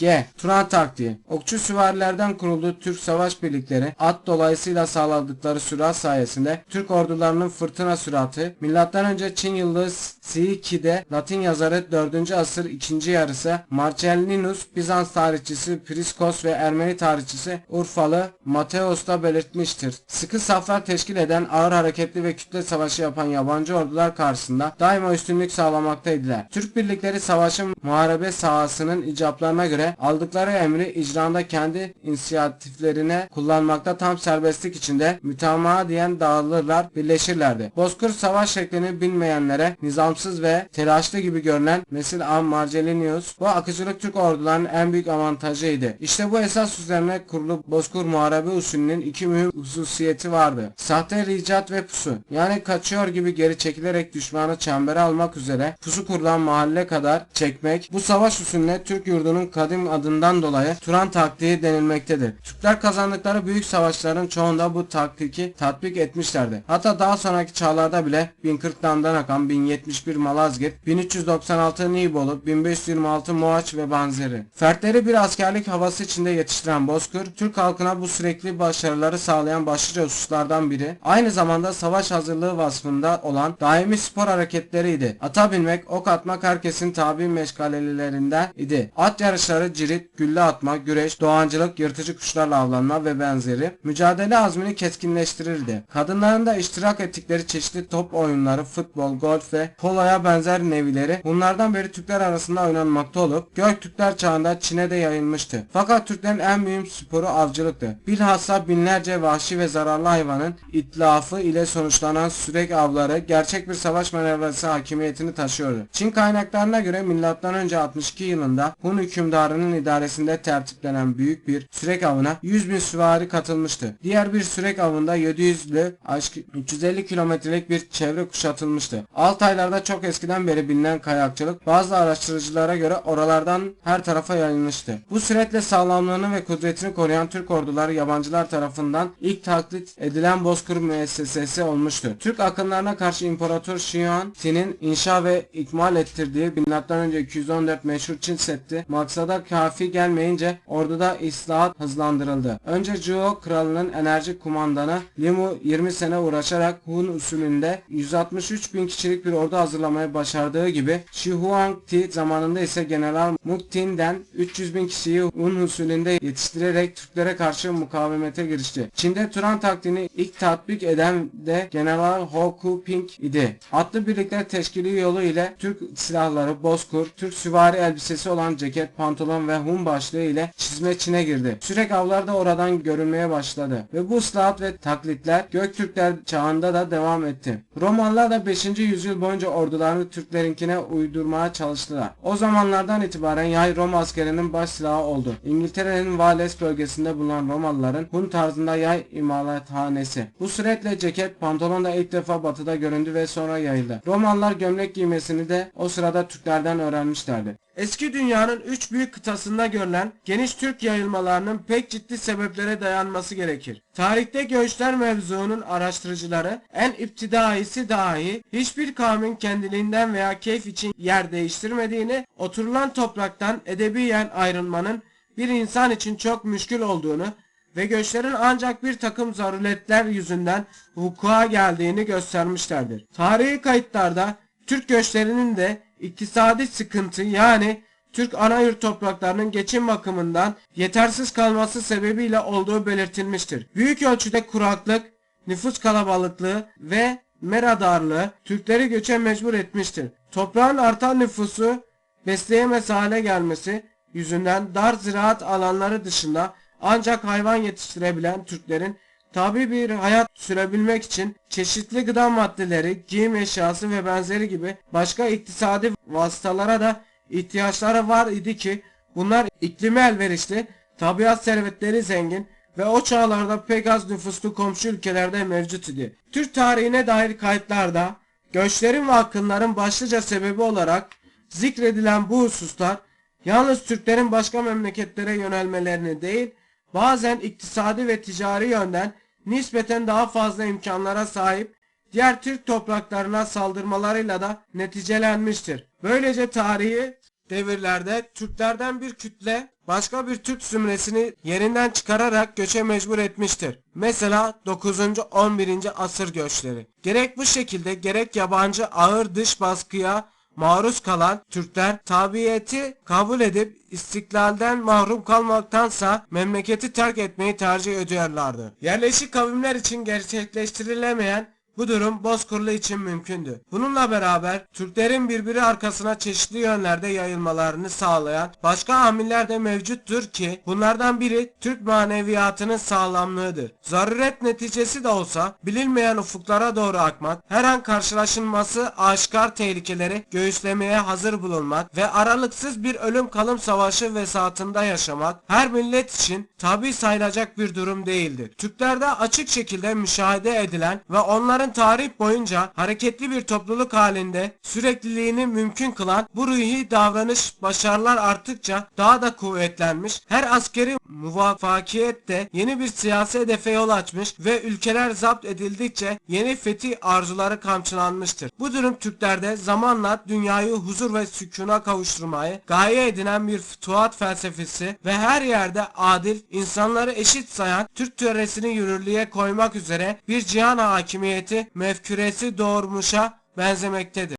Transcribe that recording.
G. Turan taktiği. Okçu süvarilerden kurulduğu Türk savaş birlikleri at dolayısıyla sağladıkları sürat sayesinde Türk ordularının fırtına sürati M.Ö. Çin yılı C2'de Latin yazarı 4. asır 2. yarısı Marcellinus Bizans tarihçisi Priskos ve Ermeni tarihçisi Urfalı Mateos da belirtmiştir. Sıkı saflar teşkil eden ağır hareketli ve kütle savaşı yapan yabancı ordular karşısında daima üstünlük sağlamaktaydılar. Türk birlikleri savaşın muharebe sahasının icaplarına göre aldıkları emri icranda kendi inisiyatiflerine kullanmakta tam serbestlik içinde mütamaha diyen dağılırlar, birleşirlerdi. Bozkır savaş şeklini bilmeyenlere nizamsız ve telaşlı gibi görünen Mesil Am Marcellinus bu akıcılık Türk ordularının en büyük avantajıydı. İşte bu esas üzerine kurulu Bozkır muharebe usulünün iki mühim hususiyeti vardı. Sahte ricat ve pusu. Yani kaçıyor gibi geri çekilerek düşmanı çembere almak üzere pusu kurulan mahalle kadar çekmek. Bu savaş usulüne Türk yurdunun kadim adından dolayı Turan taktiği denilmektedir. Türkler kazandıkları büyük savaşların çoğunda bu taktiki tatbik etmişlerdi. Hatta daha sonraki çağlarda bile 1040'dan akan 1071 Malazgirt, 1396 Nibolu, 1526 Moğaç ve benzeri. Fertleri bir askerlik havası içinde yetiştiren Bozkır, Türk halkına bu sürekli başarıları sağlayan başlıca hususlardan biri. Aynı zamanda savaş hazırlığı vasfında olan daimi spor hareketleriydi. Ata binmek, ok atmak herkesin tabi meşgalelerinden idi. At yarışları, cirit, gülle atma, güreş, doğancılık, yırtıcı kuşlarla avlanma ve benzeri mücadele azmini keskinleştirirdi. Kadınların da iştirak ettikleri çeşitli top oyunları, futbol, golf ve poloya benzer nevileri bunlardan beri Türkler arasında oynanmakta olup Göktürkler çağında Çin'e de yayılmıştı. Fakat Türklerin en mühim sporu avcılıktı. Bilhassa binlerce vahşi ve zararlı hayvanın itlafı ile sonuçlanan sürek avları gerçek bir savaş manevrası hakimiyetini taşıyordu. Çin kaynaklarına göre M.Ö. 62 yılında Hun hükümdarının idaresinde tertiplenen büyük bir sürek avına 100 bin süvari katılmıştı. Diğer bir sürek avında 700'lü aşk 350 kilometrelik bir çevre kuşatılmıştı. Altaylarda çok eskiden beri bilinen kayakçılık bazı araştırıcılara göre oralardan her tarafa yayılmıştı. Bu süretle sağlamlığını ve kudretini koruyan Türk orduları yabancılar tarafından ilk taklit edilen bozkır müessesesi olmuştu. Türk akınlarına karşı İmparator Şiyan Tin'in inşa ve ikmal ettirdiği M.Ö. 214 meşhur Çin Seddi maksada kafi gelmeyince orduda islahat hızlandırıldı. Önce Zhou kralının enerji kumandanı Limu 20 sene uğraşarak Hun usulünde 163 bin kişilik bir ordu hazırlamayı başardığı gibi Shi Huangdi zamanında ise General Muktin'den 300 bin kişiyi Hun usulünde yetiştirerek Türklere karşı mukavemete girişti. Çin'de Turan taktiğini ilk tatbik eden de General Ho Ku-ping idi. Atlı birlikler teşkili yolu ile Türk silahları, bozkur, Türk süvari elbisesi olan ceket, pantolon ve Hun başlığı ile çizme Çin'e girdi. Sürek avlar da oradan görülmeye başladı. Ve bu ıslahat ve taklitler Göktürkler çağında da devam etti. Romalılar da 5. yüzyıl boyunca ordularını Türklerinkine uydurmaya çalıştılar. O zamanlardan itibaren yay Roma askerinin baş silahı oldu. İngiltere'nin Wales bölgesinde bulunan Romalıların Hun tarzında yay imalathanesi. Bu süretle ceket, pantolon da ilk defa batıda göründü ve sonra yayıldı. Romalılar gömlek giymesini de o sırada Türklerden öğrenmişlerdi. Eski dünyanın üç büyük kıtasında görülen geniş Türk yayılmalarının pek ciddi sebeplere dayanması gerekir. Tarihte göçler mevzuunun araştırıcıları en iptidaisi dahi hiçbir kavmin kendiliğinden veya keyif için yer değiştirmediğini, oturulan topraktan edebiyen ayrılmanın bir insan için çok müşkül olduğunu ve göçlerin ancak bir takım zaruretler yüzünden vuku'a geldiğini göstermişlerdir. Tarihi kayıtlarda Türk göçlerinin de iktisadi sıkıntı yani Türk anayurt topraklarının geçim bakımından yetersiz kalması sebebiyle olduğu belirtilmiştir. Büyük ölçüde kuraklık, nüfus kalabalıklığı ve meradarlığı Türkleri göçe mecbur etmiştir. Toprağın artan nüfusu besleyemez hale gelmesi yüzünden dar ziraat alanları dışında ancak hayvan yetiştirebilen Türklerin tabi bir hayat sürebilmek için çeşitli gıda maddeleri, giyim eşyası ve benzeri gibi başka iktisadi vasıtalara da ihtiyaçları var idi ki bunlar iklimi elverişli, tabiat servetleri zengin ve o çağlarda pek az nüfuslu komşu ülkelerde mevcut idi. Türk tarihine dair kayıtlarda göçlerin ve akınların başlıca sebebi olarak zikredilen bu hususlar yalnız Türklerin başka memleketlere yönelmelerini değil, bazen iktisadi ve ticari yönden nispeten daha fazla imkanlara sahip diğer Türk topraklarına saldırmalarıyla da neticelenmiştir. Böylece tarihi devirlerde Türklerden bir kütle başka bir Türk zümresini yerinden çıkararak göçe mecbur etmiştir. Mesela 9. 11. asır göçleri. Gerek bu şekilde gerek yabancı ağır dış baskıya maruz kalan Türkler tabiyeti kabul edip istiklalden mahrum kalmaktansa memleketi terk etmeyi tercih ediyorlardı. Yerleşik kavimler için gerçekleştirilemeyen bu durum Bozkırlı için mümkündü. Bununla beraber Türklerin birbiri arkasına çeşitli yönlerde yayılmalarını sağlayan başka amiller de mevcuttur ki bunlardan biri Türk maneviyatının sağlamlığıdır. Zaruret neticesi de olsa bilinmeyen ufuklara doğru akmak, her an karşılaşılması aşikar tehlikeleri göğüslemeye hazır bulunmak ve aralıksız bir ölüm kalım savaşı vesatında yaşamak her millet için tabi sayılacak bir durum değildir. Türklerde açık şekilde müşahede edilen ve onların tarih boyunca hareketli bir topluluk halinde sürekliliğini mümkün kılan bu ruhi davranış başarılar arttıkça daha da kuvvetlenmiş, her askeri muvaffakiyet de yeni bir siyasi hedefe yol açmış ve ülkeler zapt edildikçe yeni fethi arzuları kamçılanmıştır. Bu durum Türklerde zamanla dünyayı huzur ve sükuna kavuşturmayı gaye edinen bir fütuhat felsefesi ve her yerde adil, insanları eşit sayan Türk töresini yürürlüğe koymak üzere bir cihan hakimiyeti mefküresi doğurmuşa benzemektedir.